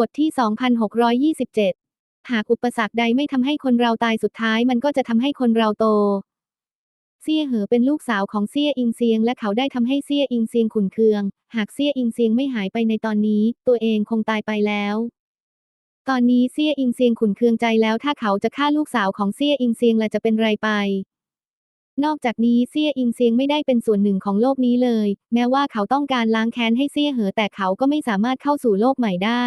บทที่ 2627 หากอุปสรรคใดไม่ทำให้คนเราตายสุดท้ายมันก็จะทำให้คนเราโต เซี่ยเหอเป็นลูกสาวของเซี่ยอิงเซียง และเขาได้ทำให้เซี่ยอิงเซียงขุนเคือง หากเซี่ยอิงเซียงไม่หายไปในตอนนี้ ตัวเองคงตายไปแล้ว ตอนนี้เซี่ยอิงเซียงขุนเคืองใจแล้วถ้าเขาจะฆ่าลูกสาวของเซี่ยอิงเซียงละจะเป็นไรไป นอกจากนี้เซี่ยอิงเซียงไม่ได้เป็นส่วนหนึ่งของโลกนี้เลย แม้ว่าเขาต้องการล้างแค้นให้เซี่ยเหอแต่เขาก็ไม่สามารถเข้าสู่โลกใหม่ได้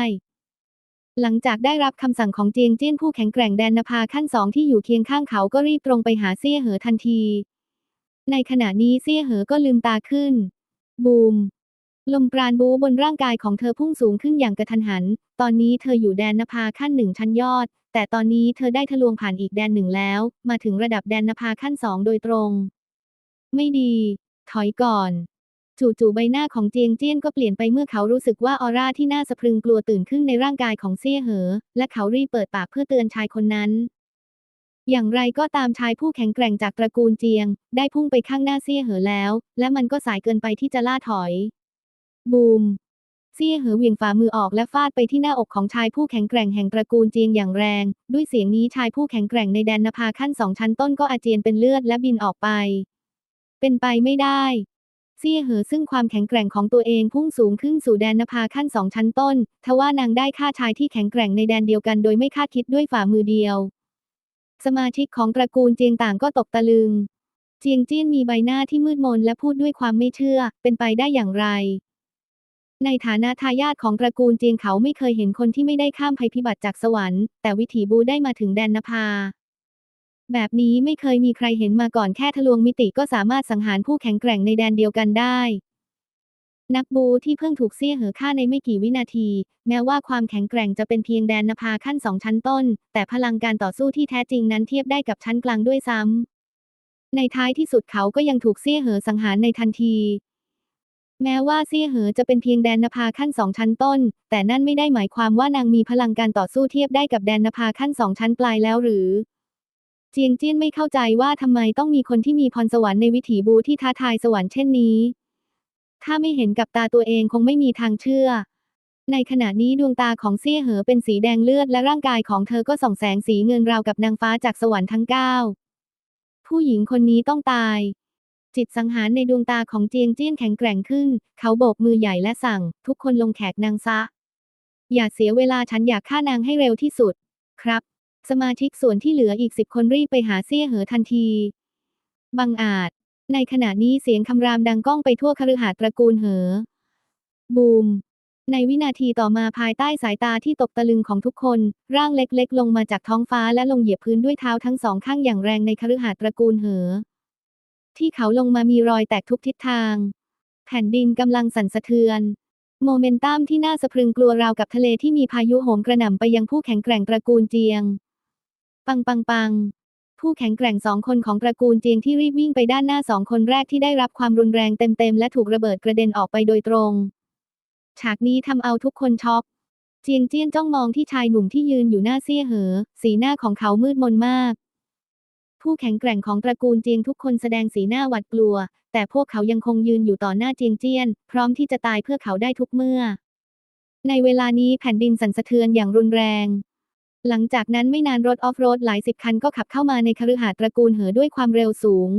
หลังจากได้รับคำสั่งของเจียงเจี้ยนผู้แข็งแกร่งแดนนภาขั้นสองที่อยู่เคียงข้างเขาก็รีบตรงไปหาเซี่ยเหอทันที ในขณะนี้เซี่ยเหอก็ลืมตาขึ้น บูม ลมปราณบูบนร่างกายของเธอพุ่งสูงขึ้นอย่างกระทันหัน ตอนนี้เธออยู่แดนนภาขั้นหนึ่งชั้นยอด แต่ตอนนี้เธอได้ทะลวงผ่านอีกแดนหนึ่งแล้ว มาถึงระดับแดนนภาขั้นสองโดยตรง ไม่ดี ถอยก่อน จู่ๆใบหน้าของเจียงเจี้ยนก็เปลี่ยนไปเมื่อเขารู้สึกว่าออร่าที่น่าสะพรึงกลัวตื่นขึ้นในร่างกายของเซี่ยเหอ และเขารีบเปิดปากเพื่อเตือนชายคนนั้น อย่างไรก็ตามชายผู้แข็งแกร่งจากตระกูลเจียง ได้พุ่งไปข้างหน้าเซี่ยเหอแล้ว และมันก็สายเกินไปที่จะล่าถอย บูมเซี่ยเหอเหวี่ยงฝ่ามือออกและฟาดไปที่หน้าอกของชายผู้แข็งแกร่งแห่งตระกูลเจียงอย่างแรง ด้วยเสียงนี้ชายผู้แข็งแกร่งในแดนนภาขั้นสองชั้นต้นก็อาเจียนเป็นเลือดและบินออกไป เป็นไปไม่ได้ เซี่ยเหอซึ่งความแข็งแกร่งของตัวเองพุ่งสูงขึ้นสู่แดนนภาขั้นสองชั้นต้น ทว่านางได้ฆ่าชายที่แข็งแกร่งในแดนเดียวกันโดยไม่คาดคิดด้วยฝ่ามือเดียว สมาชิกของตระกูลเจียงต่างก็ตกตะลึง เจียงเจี้ยนมีใบหน้าที่มืดมนและพูดด้วยความไม่เชื่อ เป็นไปได้อย่างไร ในฐานะทายาทของตระกูลเจียงเขาไม่เคยเห็นคนที่ไม่ได้ข้ามภัยพิบัติจากสวรรค์ แต่วิถีบูได้มาถึงแดนนภา แบบนี้ไม่เคยมีใครเห็นมาก่อนแค่ทะลวงมิติก็สามารถสังหารผู้แข็งแกร่งในแดนเดียวกันได้ นักบูที่เพิ่งถูกเซี่ยเหอฆ่าในไม่กี่วินาที แม้ว่าความแข็งแกร่งจะเป็นเพียงแดนนภาขั้นสองชั้นต้น แต่พลังการต่อสู้ที่แท้จริงนั้นเทียบได้กับชั้นกลางด้วยซ้ำในท้ายที่สุดเขาก็ยังถูกเซี่ยเหอสังหารในทันทีแม้ว่าเซี่ยเหอจะเป็นเพียงแดนนภาขั้นสองชั้นต้น แต่นั่นไม่ได้หมายความว่านางมีพลังการต่อสู้เทียบได้กับแดนนภาขั้นสองชั้นปลายแล้วหรือ เจียงเจี้ยนไม่เข้าใจว่าทำไมต้องมีคนที่มีพรสวรรค์ในวิถีบูที่ท้าทายสวรรค์เช่นนี้ ถ้าไม่เห็นกับตาตัวเองคงไม่มีทางเชื่อ ในขณะนี้ดวงตาของเซี่ยเหอเป็นสีแดงเลือดและร่างกายของเธอก็ส่องแสงสีเงินราวกับนางฟ้าจากสวรรค์ทั้งเก้าผู้หญิงคนนี้ต้องตาย จิตสังหารในดวงตาของเจียงเจี้ยนแข็งแกร่งขึ้น เขาโบกมือใหญ่และสั่ง ทุกคนลงแขกนางซะ อย่าเสียเวลาฉันอยากฆ่านางให้เร็วที่สุด ครับ สมาชิกส่วนที่เหลืออีกสิบคนรีบไปหาเซี่ยเหอทันที บังอาจ ในขณะนี้เสียงคำรามดังก้องไปทั่วคฤหาสน์ตระกูลเหอ บูม ในวินาทีต่อมาภายใต้สายตาที่ตกตะลึงของทุกคน ร่างเล็กๆ ลงมาจากท้องฟ้าและลงเหยียบพื้นด้วยเท้าทั้งสองข้างอย่างแรงในคฤหาสน์ตระกูลเหอ ที่เขาลงมามีรอยแตกทุกทิศทาง แผ่นดินกำลังสั่นสะเทือนโมเมนตัมที่น่าสะพรึงกลัวราวกับทะเลที่มีพายุโหมกระหน่ำไปยังผู้แข็งแกร่งตระกูลเจียง ปังปังปังผู้แข็งแกร่งสองคนของตระกูลเจียงที่รีบวิ่งไปด้านหน้าสองคนแรกที่ได้รับความรุนแรงเต็มๆและถูกระเบิดกระเด็นออกไปโดยตรง ฉากนี้ทำเอาทุกคนช็อก เจียงเจี้ยนจ้องมองที่ชายหนุ่มที่ยืนอยู่หน้าเซี่ยเหอ สีหน้าของเขามืดมนมาก ผู้แข็งแกร่งของตระกูลเจียงทุกคนแสดงสีหน้าหวาดกลัว แต่พวกเขายังคงยืนอยู่ต่อหน้าเจียงเจี้ยน พร้อมที่จะตายเพื่อเขาได้ทุกเมื่อ ในเวลานี้แผ่นดินสั่นสะเทือนอย่างรุนแรง หลังจากนั้นไม่นานรถออฟโรดหลายสิบคันก็ขับเข้ามาในคฤหาสน์ตระกูลเหอด้วยความเร็วสูง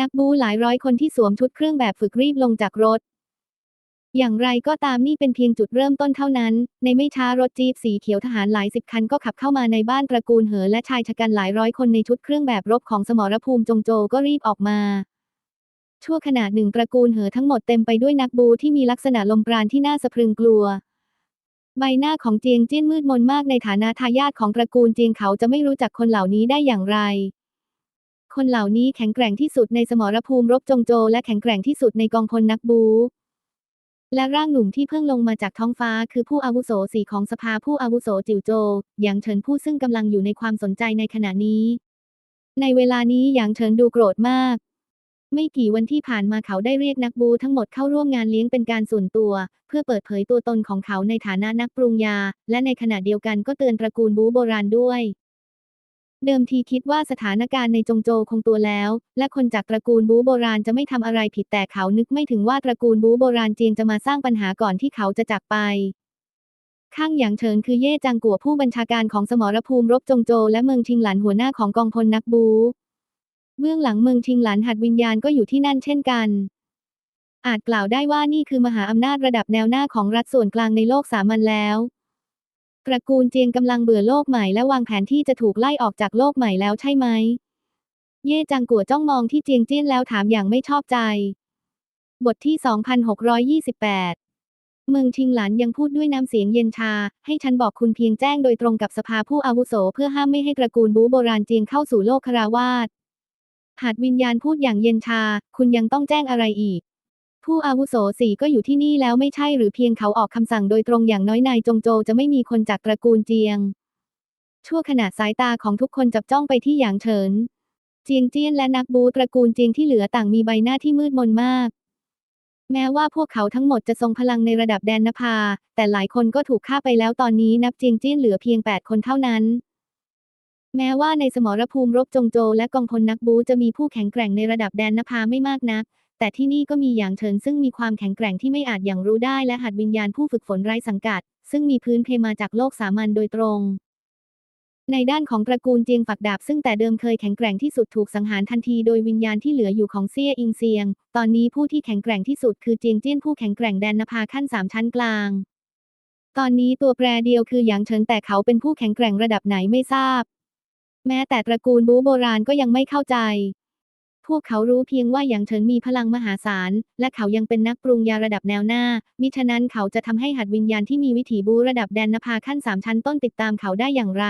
นักบูหลายร้อยคนที่สวมชุดเครื่องแบบฝึกรีบลงจากรถ อย่างไรก็ตามนี่เป็นเพียงจุดเริ่มต้นเท่านั้น ในไม่ช้ารถจี๊ปสีเขียวทหารหลายสิบคันก็ขับเข้ามาในบ้านตระกูลเหอและชายชะกันหลายร้อยคนในชุดเครื่องแบบรบของสมรภูมิจงโจก็รีบออกมาชั่วขณะหนึ่งตระกูลเหอทั้งหมดเต็มไปด้วยนักบูที่มีลักษณะลมปราณที่น่าสะพรึงกลัว ใบหน้าของเจียงเจี้ยนมืดมนมากในฐานะทายาทของตระกูลเจียงเขาจะไม่รู้จักคนเหล่านี้ได้อย่างไร คนเหล่านี้แข็งแกร่งที่สุดในสมรภูมิรบจงโจและแข็งแกร่งที่สุดในกองพลนักบูและร่างหนุ่มที่เพิ่งลงมาจากท้องฟ้าคือผู้อาวุโสสี่ของสภาผู้อาวุโสจิวโจหยางเฉินผู้ซึ่งกำลังอยู่ในความสนใจในขณะนี้ ในเวลานี้หยางเฉินดูโกรธมาก ไม่กี่วันที่ผ่านมาเขาได้เรียกนักบูทั้งหมดเข้าร่วมงานเลี้ยงเป็นการส่วนตัว เพื่อเปิดเผยตัวตนของเขาในฐานะนักปรุงยา และในขณะเดียวกันก็เตือนตระกูลบูโบราณด้วย เดิมทีคิดว่าสถานการณ์ในจงโจคงตัวแล้ว และคนจากตระกูลบูโบราณจะไม่ทำอะไรผิดแต่เขานึกไม่ถึงว่าตระกูลบูโบราณเจียงจะมาสร้างปัญหาก่อนที่เขาจะจากไปข้างหยางเฉินคือเย่จางกัวผู้บัญชาการของสมรภูมิรบจงโจ และเมืองชิงหลันหัวหน้าของกองพลนักบู เบื้องหลังเมืองชิงหลันหัดวิญญาณก็อยู่ที่นั่นเช่นกัน อาจกล่าวได้ว่านี่คือมหาอำนาจระดับแนวหน้าของรัฐส่วนกลางในโลกสามัญแล้ว ตระกูลเจียงกำลังเบื่อโลกใหม่และวางแผนที่จะถูกไล่ออกจากโลกใหม่แล้วใช่ไหม เย่จังกัวจ้องมองที่เจียงเจี้ยนแล้วถามอย่างไม่ชอบใจ บทที่ 2628เมืองชิงหลานยังพูดด้วยน้ำเสียงเย็นชา ให้ฉันบอกคุณเพียงแจ้งโดยตรงกับสภาผู้อาวุโส เพื่อห้ามไม่ให้ตระกูลบูโบราณเจียงเข้าสู่โลกคราวาส หากวิญญาณพูดอย่างเย็นชา คุณยังต้องแจ้งอะไรอีก ผู้อาวุโสสี่ก็อยู่ที่นี่แล้วไม่ใช่หรือเพียงเขาออกคำสั่งโดยตรงอย่างน้อยนายจงโจจะไม่มีคนจากตระกูลเจียง ชั่วขณะสายตาของทุกคนจับจ้องไปที่หยางเฉิน เจียงเจี้ยนและนักบูตระกูลเจียงที่เหลือต่างมีใบหน้าที่มืดมนมาก แม้ว่าพวกเขาทั้งหมดจะทรงพลังในระดับแดนนภา แต่หลายคนก็ถูกฆ่าไปแล้วตอนนี้นับเจียงเจี้ยนเหลือเพียง 8 คนเท่านั้น แม้ว่าในสมรภูมิรบจงโจและกองพลนักบูจะมีผู้แข็งแกร่งในระดับแดนนภาไม่มากนัก แต่ที่นี่ก็มีอย่างเฉินซึ่งมีความแข็งแกร่งที่ไม่อาจอย่างรู้ได้และหัดวิญญาณผู้ฝึกฝนไร้สังกัด ซึ่งมีพื้นเพมาจากโลกสามัญโดยตรงในด้านของตระกูลเจียงฝักดาบซึ่งแต่เดิมเคยแข็งแกร่งที่สุดถูกสังหารทันทีโดยวิญญาณที่เหลืออยู่ของเซี่ยอิงเซียง ตอนนี้ผู้ที่แข็งแกร่งที่สุดคือเจียงเจี้ยนผู้แข็งแกร่งแดนนภาขั้นสามชั้นกลาง ตอนนี้ตัวแปรเดียวคือหยางเฉินแต่เขาเป็นผู้แข็งแกร่งระดับไหนไม่ทราบ แม้แต่ตระกูลบูโบราณก็ยังไม่เข้าใจ พวกเขารู้เพียงว่าหยางเฉินมีพลังมหาศาล และเขายังเป็นนักปรุงยาระดับแนวหน้า มิฉะนั้นเขาจะทำให้หัดวิญญาณที่มีวิถีบูระดับแดนนภาขั้นสามชั้นต้นติดตามเขาได้อย่างไร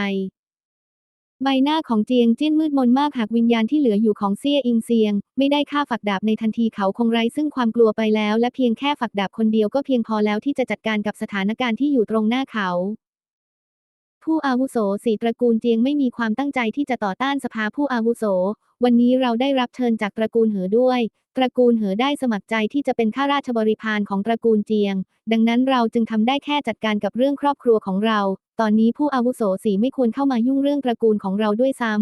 ใบหน้าของเจียงจิ้นมืดมนมากหากวิญญาณที่เหลืออยู่ของเซี่ยอิงเซียง ไม่ได้ฆ่าฝักดาบในทันทีเขาคงไร้ซึ่งความกลัวไปแล้ว และเพียงแค่ฝักดาบคนเดียวก็เพียงพอแล้วที่จะจัดการกับสถานการณ์ที่อยู่ตรงหน้าเขา ผู้อาวุโสสี่ตระกูลเจียงไม่มีความตั้งใจที่จะต่อต้านสภาผู้อาวุโส วันนี้เราได้รับเชิญจากตระกูลเหอด้วย ตระกูลเหอได้สมัครใจที่จะเป็นข้าราชบริพารของตระกูลเจียง ดังนั้นเราจึงทำได้แค่จัดการกับเรื่องครอบครัวของเรา ตอนนี้ผู้อาวุโสสี่ไม่ควรเข้ามายุ่งเรื่องตระกูลของเราด้วยซ้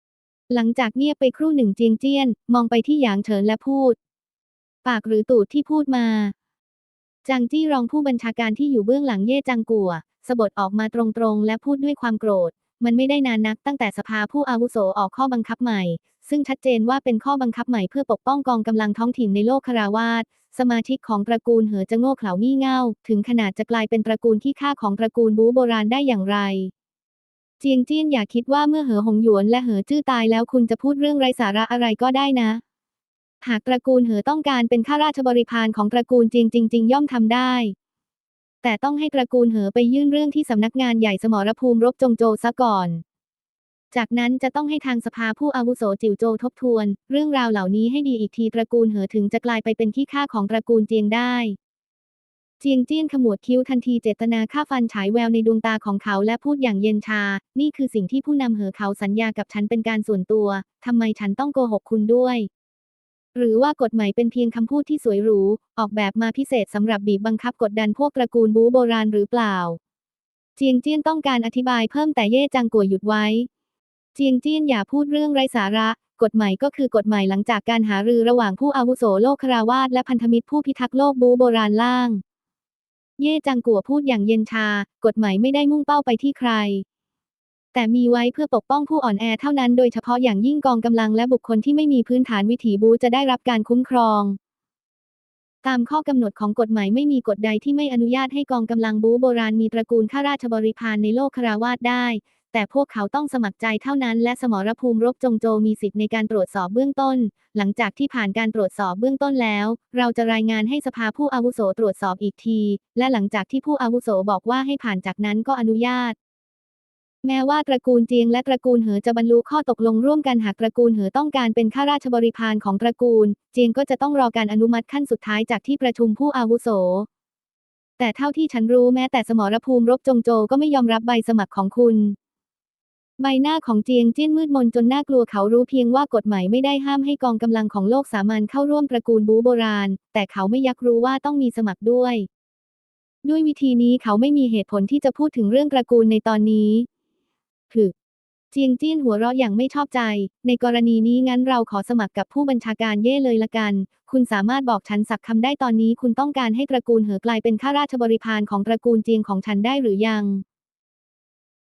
ำหลังจากเงียบไปครู่หนึ่งเจียงเจี้ยน มองไปที่หยางเฉินและพูด ปากหรือตูดที่พูดมา จางจี้รองผู้บัญชาการที่อยู่เบื้องหลังเย่จางกัวสะบดออกมาตรงๆ และพูดด้วยความโกรธ มันไม่ได้นานนักตั้งแต่สภาผู้อาวุโสออกข้อบังคับใหม่ ซึ่งชัดเจนว่าเป็นข้อบังคับใหม่เพื่อปกป้องกองกำลังท้องถิ่นในโลกคาราวาสสมาชิกของตระกูลเหอจะโง่เขลางี่เง่าถึงขนาดจะกลายเป็นตระกูลที่ฆ่าของตระกูลบูโบราณได้อย่างไร เจียงเจี้ยนอย่าคิดว่าเมื่อเหอหงหยวนและเหอจื้อตายแล้วคุณจะพูดเรื่องไร้สาระอะไรก็ได้นะ หากตระกูลเหอต้องการเป็นข้าราชบริพารของตระกูลเจียงจริง ๆ ย่อมทำได้ แต่ต้องให้ตระกูลเหอไปยื่นเรื่องที่สำนักงานใหญ่สมรภูมิรบจงโจซะก่อน จากนั้นจะต้องให้ทางสภาผู้อาวุโสจิวโจทบทวน เรื่องราวเหล่านี้ให้ดีอีกทีตระกูลเหอถึงจะกลายไปเป็นที่ฆ่าของตระกูลเจียงได้เจียงเจี้ยนขมวดคิ้วทันทีเจตนาฆ่าฟันฉายแววในดวงตาของเขาและพูดอย่างเย็นชา นี่คือสิ่งที่ผู้นำเหอเขาสัญญากับฉันเป็นการส่วนตัว ทำไมฉันต้องโกหกคุณด้วย หรือว่ากฎหมายเป็นเพียงคำพูดที่สวยหรู ออกแบบมาพิเศษสำหรับบีบบังคับกดดันพวกตระกูลบูโบราณหรือเปล่า เจียงเจี้ยนต้องการอธิบายเพิ่มแต่เย่จังกัวหยุดไว้ เจียงเจี้ยนอย่าพูดเรื่องไร้สาระ กฎหมายก็คือกฎหมายหลังจากการหารือระหว่างผู้อาวุโสโลกคราวาสและพันธมิตรผู้พิทักษ์โลกบูโบราณล่าง เย่จังกัวพูดอย่างเย็นชา กฎหมายไม่ได้มุ่งเป้าไปที่ใคร แต่มีไว้เพื่อปกป้องผู้อ่อนแอเท่านั้นโดยเฉพาะอย่างยิ่งกองกำลังและบุคคลที่ไม่มีพื้นฐานวิถีบูจะได้รับการคุ้มครอง ตามข้อกำหนดของกฎหมายไม่มีกฎใดที่ไม่อนุญาตให้กองกำลังบูโบราณมีตระกูลข้าราชบริพารในโลกคาราวาสได้ แต่พวกเขาต้องสมัครใจเท่านั้น และสมรภูมิรบจงโจมีสิทธิ์ในการตรวจสอบเบื้องต้น หลังจากที่ผ่านการตรวจสอบเบื้องต้นแล้ว เราจะรายงานให้สภาผู้อาวุโสตรวจสอบอีกที และหลังจากที่ผู้อาวุโสบอกว่าให้ผ่านจากนั้นก็อนุญาต แม้ว่าตระกูลเจียงและตระกูลเหอจะบรรลุข้อตกลงร่วมกันหากตระกูลเหอต้องการเป็นข้าราชบริพารของตระกูล เจียงก็จะต้องรอการอนุมัติขั้นสุดท้ายจากที่ประชุมผู้อาวุโส แต่เท่าที่ฉันรู้แม้แต่สมรภูมิรบจงโจก็ไม่ยอมรับใบสมัครของคุณ ใบหน้าของเจียงจิ้นมืดมนจนน่ากลัวเขารู้เพียงว่ากฎหมายไม่ได้ห้ามให้กองกำลังของโลกสามัญเข้าร่วมตระกูลบูโบราณ แต่เขาไม่ยักรู้ว่าต้องมีสมัครด้วย ด้วยวิธีนี้เขาไม่มีเหตุผลที่จะพูดถึงเรื่องตระกูลในตอนนี้ คือเจียงจี้นหัวเราะอย่างไม่ชอบใจ ในกรณีนี้งั้นเราขอสมัครกับผู้บัญชาการเย่เลยละกัน คุณสามารถบอกฉันสักคำได้ตอนนี้คุณต้องการให้ตระกูลเหอกลายเป็นข้าราชบริพารของตระกูลเจียงของฉันได้หรือยัง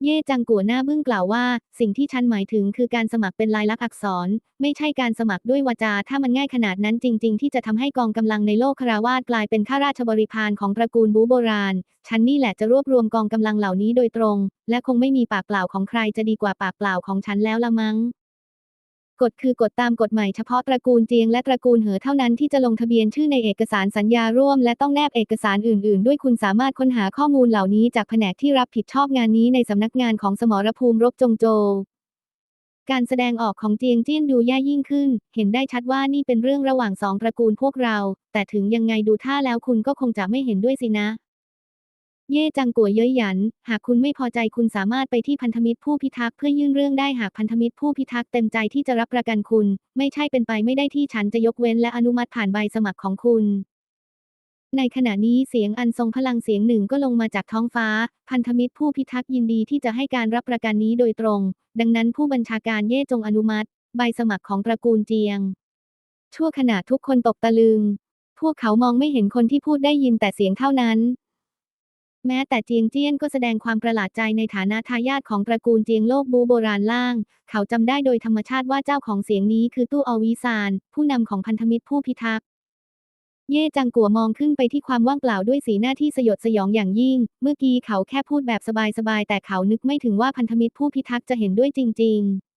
เย่จังกัวหน้าบึ้งกล่าวว่า สิ่งที่ฉันหมายถึงคือการสมัครเป็นลายลักษณ์อักษร ไม่ใช่การสมัครด้วยวาจา ถ้ามันง่ายขนาดนั้นจริง ๆ ที่จะทำให้กองกำลังในโลกคาราวาสกลายเป็นข้าราชบริพารของตระกูลบูโบราณ ฉันนี่แหละจะรวบรวมกองกำลังเหล่านี้โดยตรง และคงไม่มีปากเปล่าของใครจะดีกว่าปากเปล่าของฉันแล้วละมั้ง กฎคือกฎตามกฎใหม่เฉพาะตระกูลเจียงและตระกูลเหอเท่านั้นที่จะลงทะเบียนชื่อในเอกสารสัญญาร่วม และต้องแนบเอกสารอื่น ๆ ด้วยคุณสามารถค้นหาข้อมูลเหล่านี้จากแผนกที่รับผิดชอบงานนี้ในสำนักงานของสมรภูมิรบจงโจวการแสดงออกของเจียงเจี้ยนดูแย่ยิ่งขึ้น เห็นได้ชัดว่านี่เป็นเรื่องระหว่างสองตระกูลพวกเรา แต่ถึงยังไงดูท่าแล้วคุณก็คงจะไม่เห็นด้วยสินะ เย่จังกัวเย้ยหยัน หากคุณไม่พอใจคุณสามารถไปที่พันธมิตรผู้พิทักษ์เพื่อยื่นเรื่องได้หากพันธมิตรผู้พิทักษ์เต็มใจที่จะรับประกันคุณ ไม่ใช่เป็นไปไม่ได้ที่ฉันจะยกเว้นและอนุมัติผ่านใบสมัครของคุณ ในขณะนี้เสียงอันทรงพลังเสียงหนึ่งก็ลงมาจากท้องฟ้า พันธมิตรผู้พิทักษ์ยินดีที่จะให้การรับประกันนี้โดยตรง ดังนั้นผู้บัญชาการเย่จงอนุมัติ ใบสมัครของตระกูลเจียง ชั่วขณะทุกคนตกตะลึง พวกเขามองไม่เห็นคนที่พูดได้ยินแต่เสียงเท่านั้น แม้แต่เจียงเจี้ยนก็แสดงความประหลาดใจในฐานะทายาทของตระกูลเจียงโลกบูโบราณล่าง เขาจำได้โดยธรรมชาติว่าเจ้าของเสียงนี้คือตู้อวิซาน ผู้นำของพันธมิตรผู้พิทักษ์เย่จังกัวมองขึ้นไปที่ความว่างเปล่าด้วยสีหน้าที่สยดสยองอย่างยิ่ง เมื่อกี้เขาแค่พูดแบบสบายๆแต่เขานึกไม่ถึงว่าพันธมิตรผู้พิทักษ์จะเห็นด้วยจริง ๆ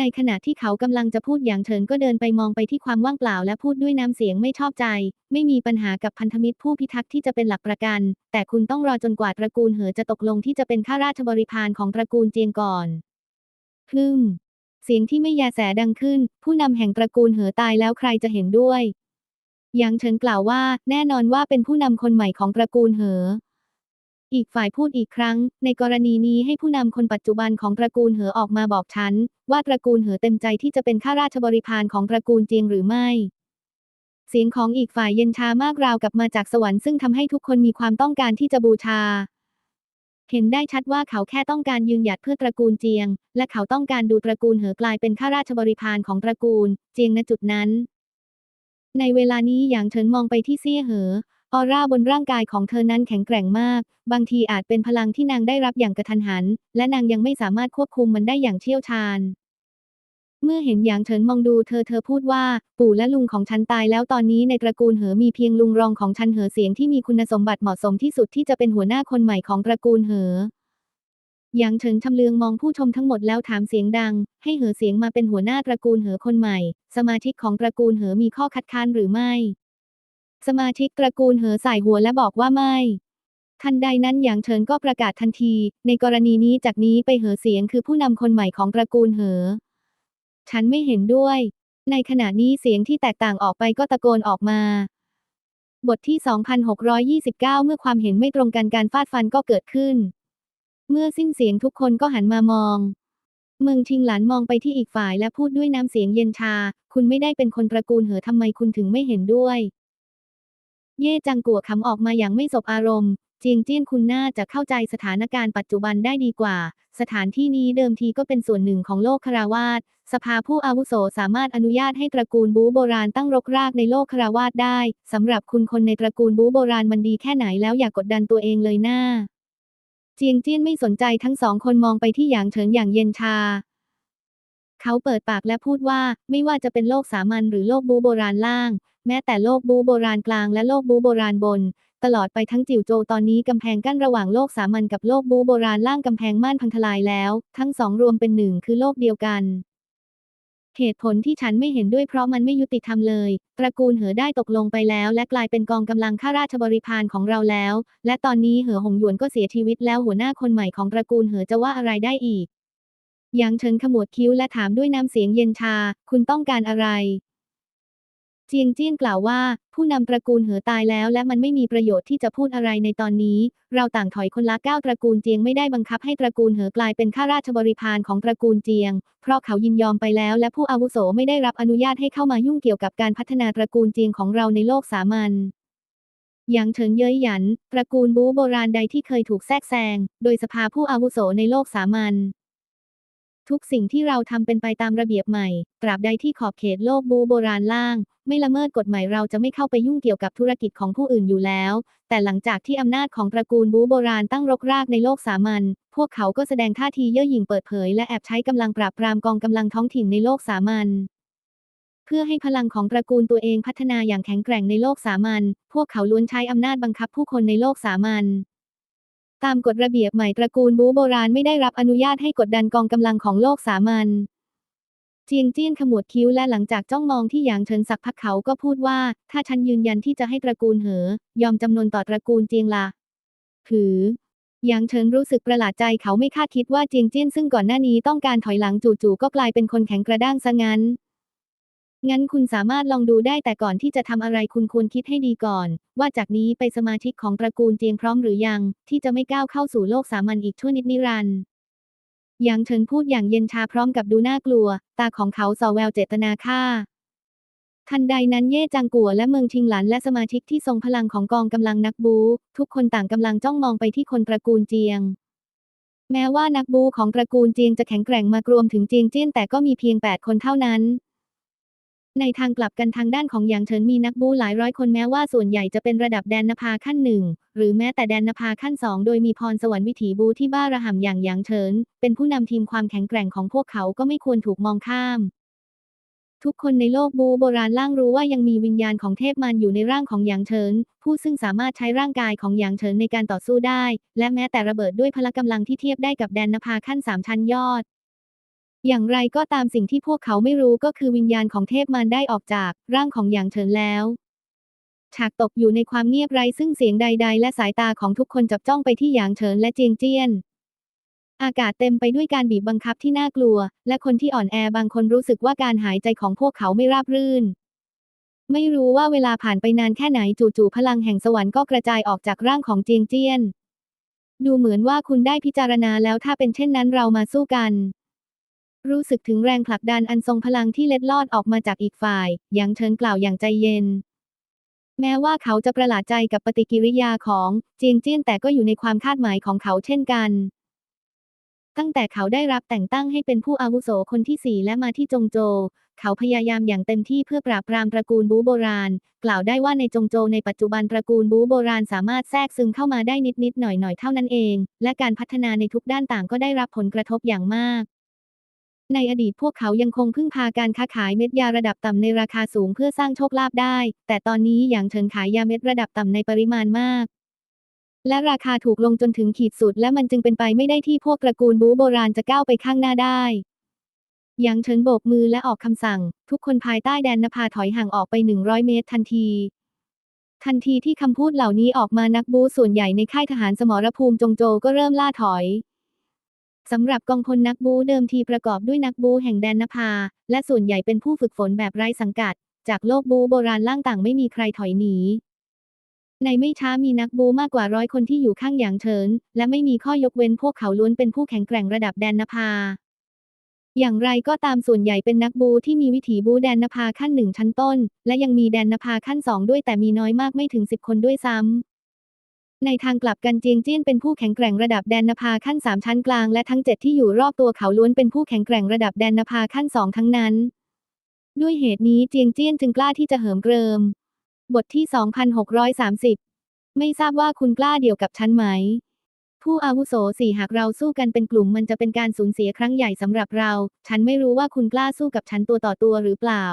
ในขณะที่เขากำลังจะพูดอย่างเฉินก็เดินไปมองไปที่ความว่างเปล่าและพูดด้วยน้ำเสียงไม่ชอบใจ ไม่มีปัญหากับพันธมิตรผู้พิทักษ์ที่จะเป็นหลักประกัน แต่คุณต้องรอจนกว่าตระกูลเหอจะตกลงที่จะเป็นข้าราชบริพารของตระกูลเจียงก่อนฮึมเสียงที่ไม่ยาแสดังขึ้น ผู้นำแห่งตระกูลเหอตายแล้วใครจะเห็นด้วยหยางเฉินกล่าวว่า แน่นอนว่าเป็นผู้นำคนใหม่ของตระกูลเหอ อีกฝ่ายพูดอีกครั้ง ในกรณีนี้ให้ผู้นำคนปัจจุบันของตระกูลเหอออกมาบอกฉัน ว่าตระกูลเหอเต็มใจที่จะเป็นข้าราชบริพารของตระกูลเจียงหรือไม่ เสียงของอีกฝ่ายเย็นชามากราวกับมาจากสวรรค์ซึ่งทำให้ทุกคนมีความต้องการที่จะบูชา เห็นได้ชัดว่าเขาแค่ต้องการยืนหยัดเพื่อตระกูลเจียง และเขาต้องการดูตระกูลเหอกลายเป็นข้าราชบริพารของตระกูล เจียงณจุดนั้น ในเวลานี้หยางเฉินมองไปที่เซี่ยเหอ ออร่าบนร่างกายของเธอนั้นแข็งแกร่งมาก บางทีอาจเป็นพลังที่นางได้รับอย่างกระทันหัน และนางยังไม่สามารถควบคุมมันได้อย่างเชี่ยวชาญ เมื่อเห็นหยางเฉินมองดูเธอเธอพูดว่า ปู่และลุงของฉันตายแล้วตอนนี้ในตระกูลเหอมีเพียงลุงรองของฉันเหอเสียงที่มีคุณสมบัติเหมาะสมที่สุดที่จะเป็นหัวหน้าคนใหม่ของตระกูลเหอหยางเฉินชำเลืองมองผู้ชมทั้งหมดแล้วถามเสียงดัง ให้เหอเสียงมาเป็นหัวหน้าตระกูลเหอคนใหม่ สมาชิกของตระกูลเหอมีข้อคัดค้านหรือไม่ สมาชิกตระกูลเหอสายหัวและบอกว่าไม่ ทันใดนั้นหยางเฉินก็ประกาศทันที ในกรณีนี้จากนี้ไปเหอเสียงคือผู้นำคนใหม่ของตระกูลเหอ ฉันไม่เห็นด้วย ในขณะนี้เสียงที่แตกต่างออกไปก็ตะโกนออกมา บทที่ 2629 เมื่อความเห็นไม่ตรงกันการฟาดฟันก็เกิดขึ้น เมื่อสิ้นเสียงทุกคนก็หันมามองเมืองชิงหลานมองไปที่อีกฝ่ายและพูดด้วยน้ำเสียงเย็นชา คุณไม่ได้เป็นคนตระกูลเหอทำไมคุณถึงไม่เห็นด้วย เย่จังกัวคำออกมาอย่างไม่สบอารมณ์จียงเจี้ยนคุณน่าจะเข้าใจสถานการณ์ปัจจุบันได้ดีกว่า สถานที่นี้เดิมทีก็เป็นส่วนหนึ่งของโลกคาราวาสสภาผู้อาวุโสสามารถอนุญาตให้ตระกูลบูโบราณตั้งรกรากในโลกคาราวาสได้สำหรับคุณคนในตระกูลบูโบราณมันดีแค่ไหนแล้วอย่ากกดดันตัวเองเลยหน้า เจียงเจี้ยนไม่สนใจทั้งสองคนมองไปที่หยางเฉินอย่างเย็นชา เขาเปิดปากและพูดว่า ไม่ว่าจะเป็นโลกสามัญหรือโลกบูโบราณล่าง แม้แต่โลกบูโบราณกลางและโลกบูโบราณบน ตลอดไปทั้งจิ๋วโจวตอนนี้กำแพงกั้นระหว่างโลกสามัญกับโลกบูโบราณล่างกำแพงม่านพังทลายแล้ว ทั้งสองรวมเป็นหนึ่งคือโลกเดียวกันเหตุผลที่ฉันไม่เห็นด้วยเพราะมันไม่ยุติธรรมเลย ตระกูลเหอได้ตกลงไปแล้ว และกลายเป็นกองกำลังข้าราชบริพารของเราแล้ว และตอนนี้เหอหงหยวนก็เสียชีวิตแล้วหัวหน้าคนใหม่ของตระกูลเหอจะว่าอะไรได้อีก หยางเฉินขมวดคิ้วและถามด้วยน้ำเสียงเย็นชา คุณต้องการอะไรเจียงเจี้ยนกล่าวว่า ผู้นำตระกูลเหอตายแล้วและมันไม่มีประโยชน์ที่จะพูดอะไรในตอนนี้ เราต่างถอยคนละก้าวตระกูลเจียงไม่ได้บังคับให้ตระกูลเหอกลายเป็นข้าราชบริพารของตระกูลเจียง เพราะเขายินยอมไปแล้วและผู้อาวุโสไม่ได้รับอนุญาตให้เข้ามายุ่งเกี่ยวกับการพัฒนาตระกูลเจียงของเราในโลกสามัญหยางเฉินเย้ยหยัน ตระกูลบูโบราณใดที่เคยถูกแทรกแซง โดยสภาผู้อาวุโสในโลกสามัญ ทุกสิ่งที่เราทำเป็นไปตามระเบียบใหม่ ตราบใดที่ขอบเขตโลกบูโบราณล่าง ไม่ละเมิดกฎหมายเราจะไม่เข้าไปยุ่งเกี่ยวกับธุรกิจของผู้อื่นอยู่แล้ว แต่หลังจากที่อำนาจของตระกูลบูโบราณตั้งรกรากในโลกสามัญ พวกเขาก็แสดงท่าทีเย่อหยิ่งเปิดเผยและแอบใช้กำลังปราบปรามกองกำลังท้องถิ่นในโลกสามัญเพื่อให้พลังของตระกูลตัวเองพัฒนาอย่างแข็งแกร่งในโลกสามัญ พวกเขาล้วนใช้อำนาจบังคับผู้คนในโลกสามัญ ตามกฎระเบียบใหม่ตระกูลบูโบราณไม่ได้รับอนุญาตให้กดดันกองกำลังของโลกสามัญเจียงเจี้ยนขมวดคิ้วและหลังจากจ้องมองที่หยางเฉินสักพักเขาก็พูดว่า ถ้าฉันยืนยันที่จะให้ตระกูลเหอ ยอมจำนนต่อตระกูลเจียงละหือหยางเฉินรู้สึกประหลาดใจเขาไม่คาดคิดว่าเจียงเจี้ยนซึ่งก่อนหน้านี้ต้องการถอยหลังจู่ๆก็กลายเป็นคนแข็งกระด้างซะงั้น งั้นคุณสามารถลองดูได้แต่ก่อนที่จะทำอะไรคุณควรคิดให้ดีก่อน ว่าจากนี้ไปสมาชิกของตระกูลเจียงพร้อมหรือยัง ที่จะไม่ก้าวเข้าสู่โลกสามัญอีกชั่วนิดนิรันดร์หยางเฉินพูดอย่างเย็นชาพร้อมกับดูน่ากลัว ตาของเขาส่อแววเจตนาฆ่า ทันใดนั้นเย่จางกัวและเมืองชิงหลันและสมาชิกที่ทรงพลังของกองกำลังนักบูทุกคนต่างกำลังจ้องมองไปที่คนตระกูลเจียง แม้ว่านักบูของตระกูลเจียงจะแข็งแกร่งมากรวมถึงเจียงเจี้ยนแต่ก็มีเพียง 8 คนเท่านั้น ในทางกลับกันทางด้านของหยางเฉินมีนักบูหลายร้อยคนแม้ว่าส่วนใหญ่จะเป็นระดับแดนนภาขั้นหนึ่งหรือแม้แต่แดนนภาขั้นสองโดยมีพรสวรรค์วิถีบูที่บ้าระห่ำอย่างหยางเฉินเป็นผู้นำทีมความแข็งแกร่งของพวกเขาก็ไม่ควรถูกมองข้าม ทุกคนในโลกบูโบราณล่างรู้ว่ายังมีวิญญาณของเทพมันอยู่ในร่างของหยางเฉินผู้ซึ่งสามารถใช้ร่างกายของหยางเฉินในการต่อสู้ได้ และแม้แต่ระเบิดด้วยพละกำลังที่เทียบได้กับแดนนภาขั้นสามชั้นยอด อย่างไรก็ตามสิ่งที่พวกเขาไม่รู้ก็คือวิญญาณของเทพมารได้ออกจากร่างของหยางเฉินแล้ว ฉากตกอยู่ในความเงียบไร้ซึ่งเสียงใด ๆ และสายตาของทุกคนจับจ้องไปที่หยางเฉินและเจียงเจี้ยน อากาศเต็มไปด้วยการบีบบังคับที่น่ากลัว และคนที่อ่อนแอบางคนรู้สึกว่าการหายใจของพวกเขาไม่ราบรื่น ไม่รู้ว่าเวลาผ่านไปนานแค่ไหนจู่ๆพลังแห่งสวรรค์ก็กระจายออกจากร่างของเจียงเจี้ยนดูเหมือนว่าคุณได้พิจารณาแล้วถ้าเป็นเช่นนั้นเรามาสู้กัน รู้สึกถึงแรงผลักดันอันทรงพลังที่เล็ดลอดออกมาจากอีกฝ่ายหยางเฉินกล่าวอย่างใจเย็น แม้ว่าเขาจะประหลาดใจกับปฏิกิริยาของเจียงเจี้ยนแต่ก็อยู่ในความคาดหมายของเขาเช่นกัน ตั้งแต่เขาได้รับแต่งตั้งให้เป็นผู้อาวุโสคนที่สี่และมาที่จงโจ เขาพยายามอย่างเต็มที่เพื่อปราบปรามตระกูลบูโบราณ กล่าวได้ว่าในจงโจในปัจจุบันตระกูลบูโบราณสามารถแทรกซึมเข้ามาได้นิดๆหน่อยๆเท่านั้นเอง และการพัฒนาในทุกด้านต่างก็ได้รับผลกระทบอย่างมาก ในอดีตพวกเขายังคงพึ่งพาการค้าขายเม็ดยาระดับต่ำในราคาสูงเพื่อสร้างโชคลาภได้ แต่ตอนนี้อย่างเฉินขายยาเม็ดระดับต่ำในปริมาณมาก และราคาถูกลงจนถึงขีดสุด และมันจึงเป็นไปไม่ได้ที่พวกตระกูลบูโบราณจะก้าวไปข้างหน้าได้หยางเฉินโบกมือและออกคำสั่ง ทุกคนภายใต้แดนนภาถอยห่างออกไป 100 เมตรทันที ทันทีที่คำพูดเหล่านี้ออกมานักบูส่วนใหญ่ในค่ายทหารสมรภูมิจงโจก็เริ่มล่าถอย สำหรับกองพลนักบูเดิมทีประกอบด้วยนักบูแห่งแดนนภา และส่วนใหญ่เป็นผู้ฝึกฝนแบบไร้สังกัด จากโลกบูโบราณล่างต่างไม่มีใครถอยหนี ในไม่ช้ามีนักบูมากกว่าร้อยคนที่อยู่ข้างหยางเฉิน และไม่มีข้อยกเว้นพวกเขาล้วนเป็นผู้แข็งแกร่งระดับแดนนภา อย่างไรก็ตามส่วนใหญ่เป็นนักบูที่มีวิถีบูแดนนภาขั้นหนึ่งชั้นต้น และยังมีแดนนภาขั้นสองด้วยแต่มีน้อยมากไม่ถึงสิบคนด้วยซ้ำ ในทางกลับกันเจียงเจี้ยนเป็นผู้แข็งแกร่งระดับแดนนภาขั้นสามชั้นกลางและทั้งเจ็ดที่อยู่รอบตัวเขาล้วนเป็นผู้แข็งแกร่งระดับแดนนภาขั้นสองทั้งนั้น ด้วยเหตุนี้เจียงเจี้ยนจึงกล้าที่จะเหิมเกริม บทที่ 2630 ไม่ทราบว่าคุณกล้าเดียวกับฉันไหม ผู้อาวุโสสี่หากเราสู้กันเป็นกลุ่มมันจะเป็นการสูญเสียครั้งใหญ่สำหรับเรา ฉันไม่รู้ว่าคุณกล้าสู้กับฉันตัวต่อตัวหรือเปล่า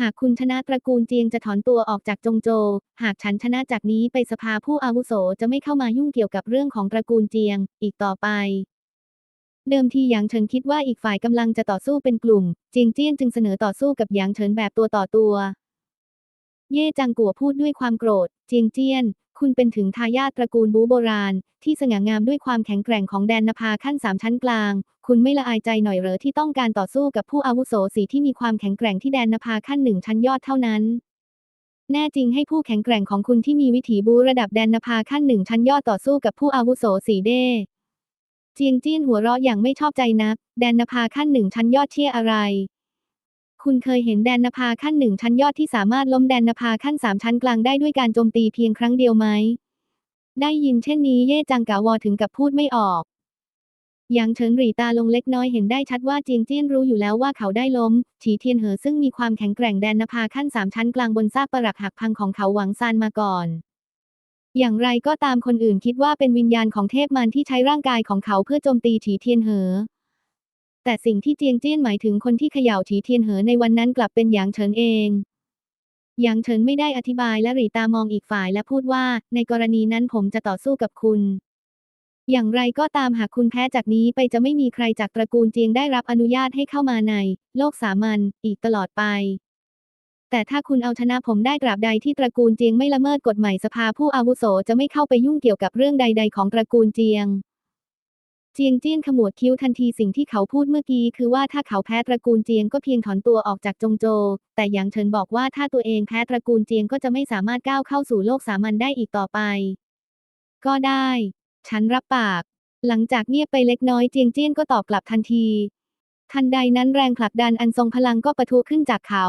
หากคุณชนะตระกูลเจียงจะถอนตัวออกจากจงโจ หากฉันชนะจากนี้ไปสภาผู้อาวุโสจะไม่เข้ามายุ่งเกี่ยวกับเรื่องของตระกูลเจียง อีกต่อไป เดิมทีหยางเฉินคิดว่าอีกฝ่ายกำลังจะต่อสู้เป็นกลุ่ม เจียงเจี้ยนจึงเสนอต่อสู้กับหยางเฉินแบบตัวต่อตัว เย่จังกัวพูดด้วยความโกรธ จียงเจี้ยน คุณเป็นถึงทายาทตระกูลบูโบราณ ที่สง่างามด้วยความแข็งแกร่งของแดนนภาขั้นสามชั้นกลาง คุณไม่ละอายใจหน่อยเหรอที่ต้องการต่อสู้กับผู้อาวุโสสีที่มีความแข็งแกร่งที่แดนนภาขั้นหนึ่งชั้นยอดเท่านั้นแน่จริงให้ผู้แข็งแกร่งของคุณที่มีวิถีบูระดับแดนนภาขั้นหนึ่งชั้นยอดต่อสู้กับผู้อาวุโสสีเด้เจียงจี้นหัวเราะอย่างไม่ชอบใจนัก แดนนภาขั้นหนึ่งชั้นยอดเชี่ยอะไร คุณเคยเห็นแดนนภาขั้นหนึ่งชั้นยอดที่สามารถล้มแดนนภาขั้นสามชั้นกลางได้ด้วยการโจมตีเพียงครั้งเดียวไหม ได้ยินเช่นนี้เย่จังกาวอถึงกับพูดไม่ออกหยางเฉินหรีตาลงเล็กน้อยเห็นได้ชัดว่าเจียงเจี้ยนรู้อยู่แล้วว่าเขาได้ล้ม ฉีเทียนเหอซึ่งมีความแข็งแกร่งแดนนภาขั้นสามชั้นกลางบนซากปรักหักพังของเขาหวังซานมาก่อน อย่างไรก็ตามคนอื่นคิดว่าเป็นวิญญาณของเทพมันที่ใช้ร่างกายของเขาเพื่อโจมตีฉีเทียนเหอ แต่สิ่งที่เจียงเจี้ยนหมายถึงคนที่เขย่าฉีเทียนเหอในวันนั้นกลับเป็นหยางเฉินเองหยางเฉินไม่ได้อธิบายและหรีตามองอีกฝ่ายและพูดว่า ในกรณีนั้นผมจะต่อสู้กับคุณ อย่างไรก็ตามหากคุณแพ้จากนี้ไปจะไม่มีใครจากตระกูลเจียงได้รับอนุญาตให้เข้ามาใน โลกสามัญอีกตลอดไป แต่ถ้าคุณเอาชนะผมได้ตราบใดที่ตระกูลเจียงไม่ละเมิดกฎใหม่สภาผู้อาวุโสจะไม่เข้าไปยุ่งเกี่ยวกับเรื่องใด ๆ ของตระกูลเจียง เจียงเจี้ยนขมวดคิ้วทันทีสิ่งที่เขาพูดเมื่อกี้คือว่าถ้าเขาแพ้ตระกูลเจียงก็เพียงถอนตัวออกจากจงโจ แต่หยางเฉินบอกว่าถ้าตัวเองแพ้ตระกูลเจียงก็จะไม่สามารถก้าวเข้าสู่โลกสามัญได้อีกต่อไป ก็ได้ ฉันรับปาก หลังจากเงียบไปเล็กน้อยเจียงเจี้ยนก็ตอบกลับทันที ทันใดนั้นแรงผลักดันอันทรงพลังก็ปะทุขึ้นจากเขา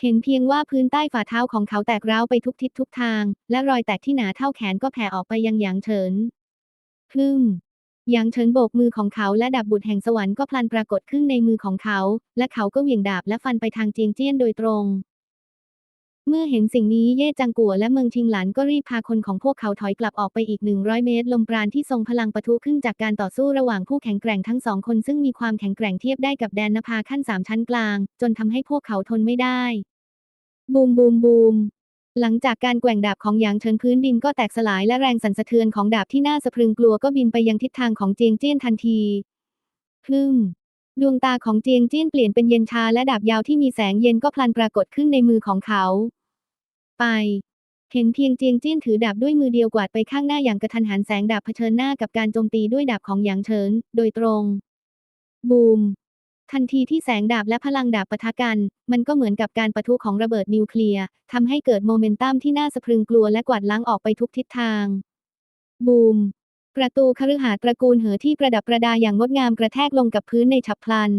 เห็นเพียงว่าพื้นใต้ฝ่าเท้าของเขาแตกร้าวไปทุกทิศทุกทาง และรอยแตกที่หนาเท่าแขนก็แผ่ออกไปยังหยางเฉินพึ่ม หยางเฉินโบกมือของเขาและดาบบุตรแห่งสวรรค์ก็พลันปรากฏขึ้นในมือของเขา และเขาก็เหวี่ยงดาบและฟันไปทางเจียงเจี้ยนโดยตรง เมื่อเห็นสิ่งนี้เย่จังกัวและเมืองชิงหลันก็รีบพาคนของพวกเขาถอยกลับออกไปอีก 100 เมตร ลมปราณที่ทรงพลังปะทุขึ้นจากการต่อสู้ระหว่างผู้แข็งแกร่งทั้งสองคนซึ่งมีความแข็งแกร่งเทียบได้กับแดนนภาขั้นสามชั้นกลาง จนทำให้พวกเขาทนไม่ได้ บูมบูมบูม หลังจากการแกว่งดาบของหยางเฉินพื้นดินก็แตกสลายและแรงสั่นสะเทือนของดาบที่น่าสะพรึงกลัวก็บินไปยังทิศทางของเจียงเจี้ยนทันทีพึ่มดวงตาของเจียงเจี้ยนเปลี่ยนเป็นเย็นชาและดาบยาวที่มีแสงเย็นก็พลันปรากฏขึ้นในมือของเขา ไป เห็นเพียงเจียงเจี้ยนถือดาบด้วยมือเดียวกวาดไปข้างหน้าอย่างกระทันหันแสงดาบเผชิญหน้ากับการโจมตีด้วยดาบของหยางเฉินโดยตรง บูม ทันทีที่แสงดาบและพลังดาบปะทะกัน มันก็เหมือนกับการปะทุของระเบิดนิวเคลียร์ทำให้เกิดโมเมนตัมที่น่าสะพรึงกลัวและกวาดล้างออกไปทุกทิศทาง บูม ประตูคฤหาสน์ตระกูลเหอที่ประดับประดาอย่างงดงามกระแทกลงกับพื้นในฉับพลัน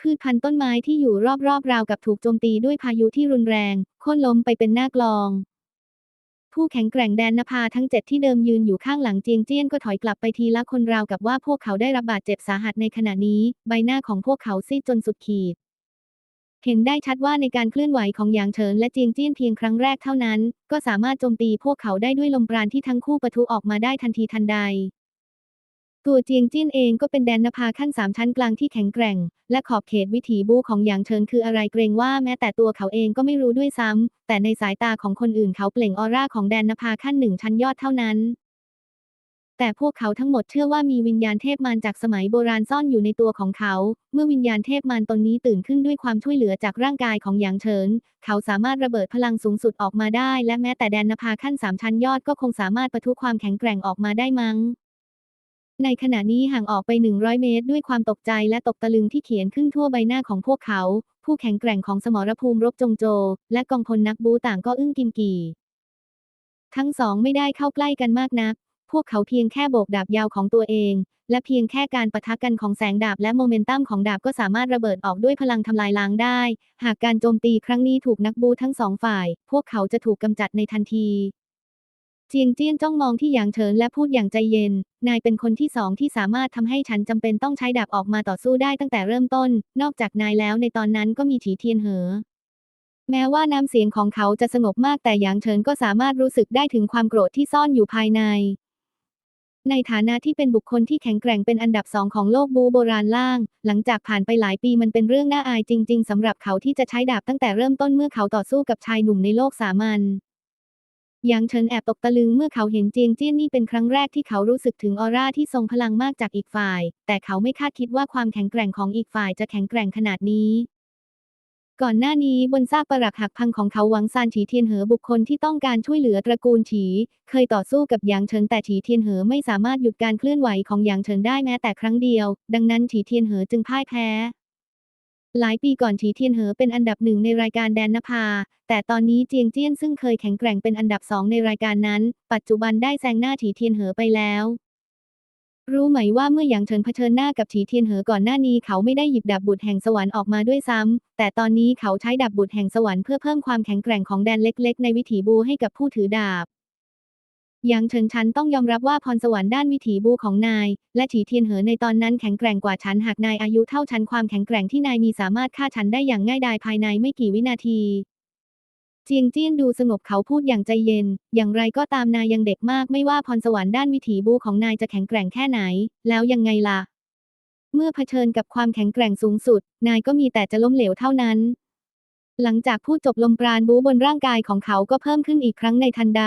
พืชพันธุ์ต้นไม้ที่อยู่รอบๆราวกับถูกโจมตีด้วยพายุที่รุนแรงโค่นล้มไปเป็นหน้ากลอง ผู้แข็งแกร่งแดนนภาทั้งเจ็ดที่เดิมยืนอยู่ข้างหลังเจียงเจี้ยนก็ถอยกลับไปทีละคนราวกับว่าพวกเขาได้รับบาดเจ็บสาหัสในขณะนี้ ใบหน้าของพวกเขาซีดจนสุดขีด เห็นได้ชัดว่าในการเคลื่อนไหวของหยางเฉินและเจียงเจี้ยนเพียงครั้งแรกเท่านั้น ก็สามารถโจมตีพวกเขาได้ด้วยลมปราณที่ทั้งคู่ปะทุออกมาได้ทันทีทันใด ตัวเจียงจิ้นเองก็เป็นแดนนภาขั้นสามชั้นกลางที่แข็งแกร่ง และขอบเขตวิถีบูของหยางเฉินคืออะไรเกรงว่าแม้แต่ตัวเขาเองก็ไม่รู้ด้วยซ้ำแต่ในสายตาของคนอื่นเขาเปล่งออร่าของแดนนภาขั้นหนึ่งชั้นยอดเท่านั้น แต่พวกเขาทั้งหมดเชื่อว่ามีวิญญาณเทพมารจากสมัยโบราณซ่อนอยู่ในตัวของเขา เมื่อวิญญาณเทพมารตนนี้ตื่นขึ้นด้วยความช่วยเหลือจากร่างกายของหยางเฉินเขาสามารถระเบิดพลังสูงสุดออกมาได้ และแม้แต่แดนนภาขั้นสามชั้นยอดก็คงสามารถปะทุความแข็งแกร่งออกมาได้มั้ง ในขณะนี้ห่างออกไป 100 เมตร ด้วยความตกใจและตกตะลึงที่เขียนขึ้นทั่วใบหน้าของพวกเขา ผู้แข็งแกร่งของสมรภูมิรบจงโจ และกองพลนักบูต่างก็อึ้งกิมกี่ ทั้งสองไม่ได้เข้าใกล้กันมากนัก พวกเขาเพียงแค่โบกดาบยาวของตัวเอง และเพียงแค่การปะทะกันของแสงดาบและโมเมนตัมของดาบก็สามารถระเบิดออกด้วยพลังทำลายล้างได้ หากการโจมตีครั้งนี้ถูกนักบูทั้งสองฝ่าย พวกเขาจะถูกกำจัดในทันที เจียงเจี้ยนจ้องมองที่หยางเฉินและพูดอย่างใจเย็น นายเป็นคนที่สองที่สามารถทำให้ฉันจำเป็นต้องใช้ดาบออกมาต่อสู้ได้ตั้งแต่เริ่มต้น นอกจากนายแล้วในตอนนั้นก็มีฉีเทียนเหอ แม้ว่าน้ำเสียงของเขาจะสงบมากแต่หยางเฉินก็สามารถรู้สึกได้ถึงความโกรธที่ซ่อนอยู่ภายใน ในฐานะที่เป็นบุคคลที่แข็งแกร่งเป็นอันดับสองของโลกบูโบราณล่าง หลังจากผ่านไปหลายปีมันเป็นเรื่องน่าอายจริง ๆสำหรับเขาที่จะใช้ดาบตั้งแต่เริ่มต้นเมื่อเขาต่อสู้กับชายหนุ่มในโลกสามัญ หยางเฉินแอบตกตะลึงเมื่อเขาเห็นเจียงเจี้ยนนี่เป็นครั้งแรกที่เขารู้สึกถึงออร่าที่ทรงพลังมากจากอีกฝ่าย แต่เขาไม่คาดคิดว่าความแข็งแกร่งของอีกฝ่ายจะแข็งแกร่งขนาดนี้ ก่อนหน้านี้บนซากปรักหักพังของเขาหวังซานฉีเทียนเหอบุคคลที่ต้องการช่วยเหลือตระกูลฉี เคยต่อสู้กับหยางเฉินแต่ฉีเทียนเหอไม่สามารถหยุดการเคลื่อนไหวของหยางเฉินได้แม้แต่ครั้งเดียว ดังนั้นฉีเทียนเหอจึงพ่ายแพ้ หลายปีก่อนฉีเทียนเหอเป็นอันดับหนึ่งในรายการแดนนภา แต่ตอนนี้เจียงเจี้ยนซึ่งเคยแข็งแกร่งเป็นอันดับสองในรายการนั้น ปัจจุบันได้แซงหน้าฉีเทียนเหอไปแล้ว รู้ไหมว่าเมื่อหยางเฉินเผชิญหน้ากับฉีเทียนเหอก่อนหน้านี้เขาไม่ได้หยิบดาบบุตรแห่งสวรรค์ออกมาด้วยซ้ำแต่ตอนนี้เขาใช้ดาบบุตรแห่งสวรรค์เพื่อเพิ่มความแข็งแกร่งของแดนเล็ก ๆ ในวิถีบูให้กับผู้ถือดาบ หยางเฉินฉันต้องยอมรับว่าพรสวรรค์ด้านวิถีบูของนาย และฉีเทียนเหอในตอนนั้นแข็งแกร่งกว่าฉันหากนายอายุเท่าฉันความแข็งแกร่งที่นายมีสามารถฆ่าฉันได้อย่างง่ายดายภายในไม่กี่วินาทีเจียงเจี้ยนดูสงบเขาพูดอย่างใจเย็น อย่างไรก็ตามนายยังเด็กมากไม่ว่าพรสวรรค์ด้านวิถีบูของนายจะแข็งแกร่งแค่ไหน แล้วยังไงล่ะ เมื่อเผชิญกับความแข็งแกร่งสูงสุด นายก็มีแต่จะล้มเหลวเท่านั้น หลังจากพูดจบลมปราณบูบนร่างกายของเขาก็เพิ่มขึ้นอีกครั้งในทันใด